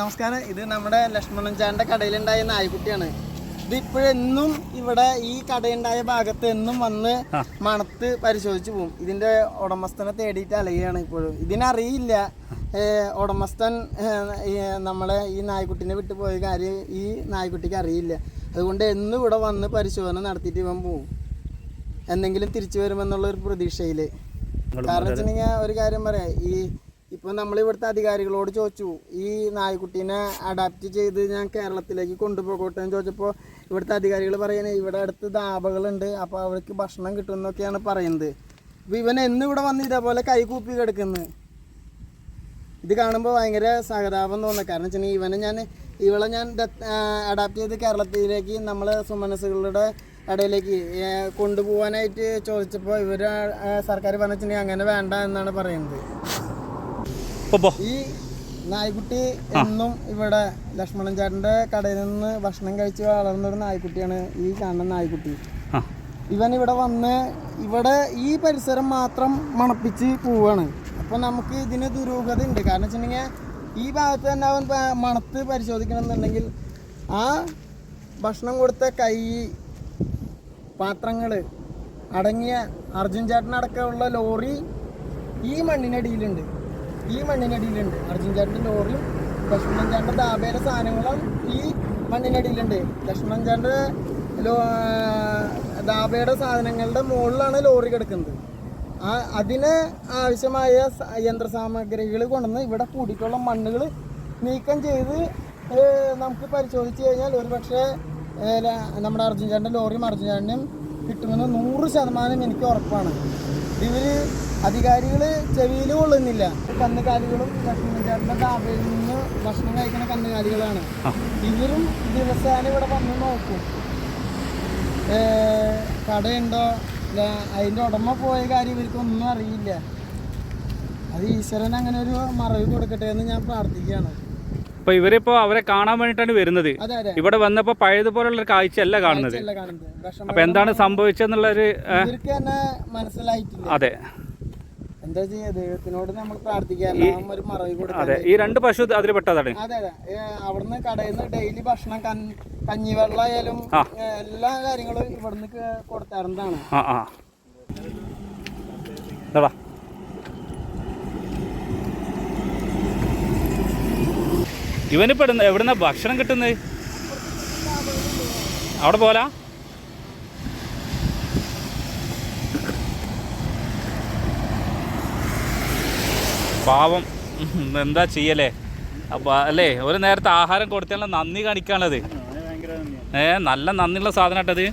നമസ്കാരം. ഇത് നമ്മുടെ ലക്ഷ്മണൻ ചാന്റെ കടയിലുണ്ടായ നായ്ക്കുട്ടിയാണ്. ഇത് ഇപ്പോഴെന്നും ഇവിടെ ഈ കടയുണ്ടായ ഭാഗത്ത് എന്നും വന്ന്. മണത്ത് പരിശോധിച്ചു പോകും ഇതിന്റെ ഉടമസ്ഥനെ തേടിയിട്ട് അലയുകയാണ് ഇപ്പോഴും. ഇതിനറിയില്ല ഉടമസ്ഥൻ നമ്മളെ ഈ നായ്ക്കുട്ടിനെ വിട്ടു പോയ കാര്യം ഈ നായ്ക്കുട്ടിക്ക് അറിയില്ല. അതുകൊണ്ട് എന്നും ഇവിടെ വന്ന് പരിശോധന നടത്തിയിട്ട് ഇവൻ പോകും എന്തെങ്കിലും തിരിച്ചു വരുമെന്നുള്ള ഒരു പ്രതീക്ഷയിൽ കാരണം വെച്ചിട്ടുണ്ടെങ്കിൽ ഒരു കാര്യം പറയാം. ഈ ഇപ്പൊ നമ്മൾ ഇവിടുത്തെ അധികാരികളോട് ചോദിച്ചു ഈ നായ്ക്കുട്ടീനെ അഡാപ്റ്റ് ചെയ്ത് ഞാൻ കേരളത്തിലേക്ക് കൊണ്ടുപോകട്ടെ? എന്ന് ചോദിച്ചപ്പോൾ ഇവിടുത്തെ അധികാരികൾ പറയുന്നത് ഇവിടെ അടുത്ത് ധാബകളുണ്ട് അപ്പോൾ അവർക്ക് ഭക്ഷണം കിട്ടും എന്നൊക്കെയാണ് പറയുന്നത്. അപ്പോൾ ഇവൻ എന്നും ഇവിടെ വന്ന് ഇതേപോലെ കൈകൂപ്പി കിടക്കുന്നത് ഇത് കാണുമ്പോൾ ഭയങ്കര സഹതാപം തോന്നുന്നു. കാരണം വെച്ചാൽ ഇവനെ ഞാൻ ഇവളെ ഞാൻ അഡാപ്റ്റ് ചെയ്ത് കേരളത്തിലേക്ക് നമ്മൾ സുമനസുകളുടെ ഇടയിലേക്ക് കൊണ്ടുപോകാനായിട്ട് ചോദിച്ചപ്പോൾ ഇവർ സർക്കാർ പറഞ്ഞു അങ്ങനെ വേണ്ട എന്നാണ് പറയുന്നത്. ഈ നായ്ക്കുട്ടി എന്നും ഇവിടെ ലക്ഷ്മണൻ ചേട്ടന്റെ കടയിൽ നിന്ന് ഭക്ഷണം കഴിച്ച് വളർന്നൊരു നായ്ക്കുട്ടിയാണ് ഈ കാണുന്ന നായ്ക്കുട്ടി. ഇവൻ ഇവിടെ വന്ന് ഇവിടെ ഈ പരിസരം മാത്രം മണപ്പിച്ച് പോവാണ്. അപ്പൊ നമുക്ക് ഇതിന് ദുരൂഹത ഉണ്ട്. കാരണം വെച്ചിട്ടുണ്ടെങ്കിൽ ഈ ഭാഗത്ത് തന്നെ അവൻ മണത്ത് പരിശോധിക്കണമെന്നുണ്ടെങ്കിൽ ആ ഭക്ഷണം കൊടുത്ത കൈ പാത്രങ്ങൾ അടങ്ങിയ അർജുൻ ചേട്ടനടക്കമുള്ള ലോറി ഈ മണ്ണിനടിയിലുണ്ട്. ഈ മണ്ണിനടിയിലുണ്ട് അർജുൻ ചേട്ടന്റെ ലോറിയും ലക്ഷ്മണൻ ചേട്ടന്റെ ദാബയിലെ സാധനങ്ങളും ഈ മണ്ണിനടിയിലുണ്ട് ലക്ഷ്മണൻ ചേട്ടന്റെ ലോ ദാബയുടെ സാധനങ്ങളുടെ മുകളിലാണ് ലോറി കിടക്കുന്നത്. ആ അതിന് ആവശ്യമായ യന്ത്ര യന്ത്രസാമഗ്രികൾ കൊണ്ടുവന്ന് ഇവിടെ കൂടിയിട്ടുള്ള മണ്ണുകൾ നീക്കം ചെയ്ത് നമുക്ക് പരിശോധിച്ച് കഴിഞ്ഞാൽ ഒരു പക്ഷേ നമ്മുടെ അർജുൻ ചേട്ടന്റെ ലോറിയും അർജുൻ ചേട്ടനും കിട്ടുമെന്ന് നൂറ് ശതമാനം എനിക്ക് ഉറപ്പാണ്. ഇവർ അധികാരികൾ ചെവിയിൽ കൊള്ളുന്നില്ല. കന്നുകാലികളും ലക്ഷ്മണൻ ചേട്ടന്റെ നിന്ന് ഭക്ഷണം കഴിക്കുന്ന കന്നുകാലികളാണ്. ഇവരും ദിവസേന ഇവിടെ വന്ന് നോക്കും. കടയുണ്ടോ? അതിന്റെ അതിന്റെ ഉടമ പോയ കാര്യം ഇവർക്കൊന്നും അറിയില്ല. അത് ഈശ്വരൻ അങ്ങനെ ഒരു മറവി കൊടുക്കട്ടെ എന്ന് ഞാൻ പ്രാർത്ഥിക്കുകയാണ്. ഇപ്പൊ ഇവരിപ്പോ അവരെ കാണാൻ വേണ്ടിട്ടാണ് വരുന്നത്. ഇവിടെ വന്നപ്പോ പഴയതുപോലുള്ള കാഴ്ചയല്ല കാണുന്നത്. അല്ല കാണുന്നത്. വിഷമം അപ്പൊ എന്താണ് സംഭവിച്ചെന്നുള്ള ഒരു അതെ. എന്താ ചെയ്യാ? ദൈവത്തിനോട് നമ്മൾ കൊടുക്കുക അതെ. ഈ രണ്ട് പശു അതിൽ പെട്ടതാണ്. അതെ അതെ. അവിടുന്ന് കടയിൽ നിന്ന് ഡെയിലി ഭക്ഷണം കഞ്ഞി കഞ്ഞിവെള്ളം ആയാലും എല്ലാ കാര്യങ്ങളും ഇവിടുന്ന് കൊടുത്താറുന്നതാണ് ആ ആ. ഇവനിപ്പോ എവിടുന്ന ഭക്ഷണം കിട്ടുന്നത്? അവിടെ പോലാ? പാവം. എന്താ ചെയ്യലേ? അപ്പൊ അല്ലേ ഒരു നേരത്തെ ആഹാരം കൊടുത്താലുള്ള നന്ദി കാണിക്കാനുള്ളത്. ഏ നല്ല നന്ദിയുള്ള സാധനം ഇത്